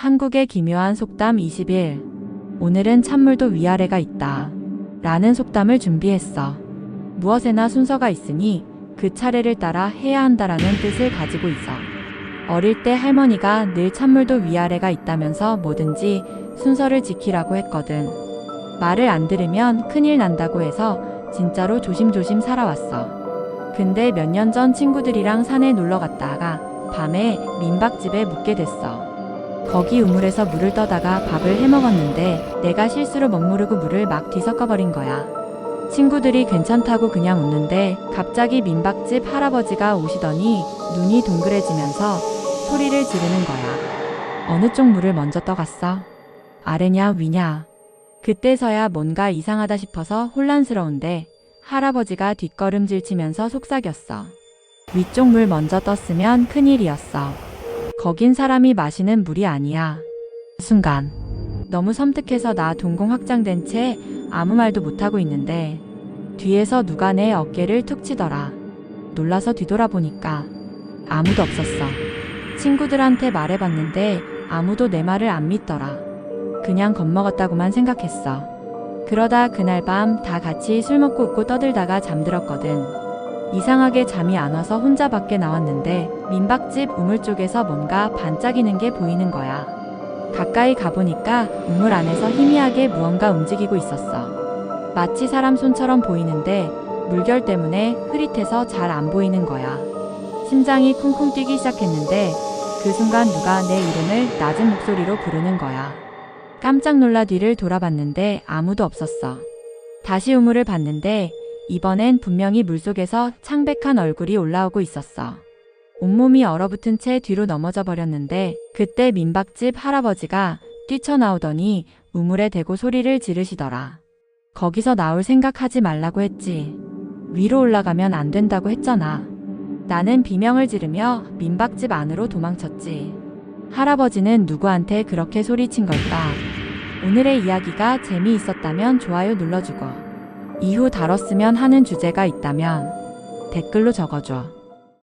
한국의 기묘한 속담 21. 오늘은 찬물도 위아래가 있다. 라는 속담을 준비했어. 무엇에나 순서가 있으니 그 차례를 따라 해야 한다라는 뜻을 가지고 있어. 어릴 때 할머니가 늘 찬물도 위아래가 있다면서 뭐든지 순서를 지키라고 했거든. 말을 안 들으면 큰일 난다고 해서 진짜로 조심조심 살아왔어. 근데 몇 년 전 친구들이랑 산에 놀러 갔다가 밤에 민박집에 묵게 됐어. 거기 우물에서 물을 떠다가 밥을 해 먹었는데 내가 실수로 멋모르고 물을 막 뒤섞어버린 거야. 친구들이 괜찮다고 그냥 웃는데 갑자기 민박집 할아버지가 오시더니 눈이 동그래지면서 소리를 지르는 거야. 어느 쪽 물을 먼저 떠갔어? 아래냐 위냐? 그때서야 뭔가 이상하다 싶어서 혼란스러운데 할아버지가 뒷걸음질 치면서 속삭였어. 위쪽 물 먼저 떴으면 큰일이었어. 거긴 사람이 마시는 물이 아니야. 순간 너무 섬뜩해서 나 동공 확장된 채 아무 말도 못하고 있는데 뒤에서 누가 내 어깨를 툭 치더라. 놀라서 뒤돌아보니까 아무도 없었어. 친구들한테 말해봤는데 아무도 내 말을 안 믿더라. 그냥 겁먹었다고만 생각했어. 그러다 그날 밤 다 같이 술 먹고 웃고 떠들다가 잠들었거든. 이상하게 잠이 안 와서 혼자 밖에 나왔는데 민박집 우물 쪽에서 뭔가 반짝이는 게 보이는 거야. 가까이 가보니까 우물 안에서 희미하게 무언가 움직이고 있었어. 마치 사람 손처럼 보이는데 물결 때문에 흐릿해서 잘 안 보이는 거야. 심장이 쿵쿵 뛰기 시작했는데 그 순간 누가 내 이름을 낮은 목소리로 부르는 거야. 깜짝 놀라 뒤를 돌아봤는데 아무도 없었어. 다시 우물을 봤는데 이번엔 분명히 물속에서 창백한 얼굴이 올라오고 있었어. 온몸이 얼어붙은 채 뒤로 넘어져 버렸는데 그때 민박집 할아버지가 뛰쳐나오더니 우물에 대고 소리를 지르시더라. 거기서 나올 생각하지 말라고 했지. 위로 올라가면 안 된다고 했잖아. 나는 비명을 지르며 민박집 안으로 도망쳤지. 할아버지는 누구한테 그렇게 소리친 걸까? 오늘의 이야기가 재미있었다면 좋아요 눌러주고 이후 다뤘으면 하는 주제가 있다면 댓글로 적어줘.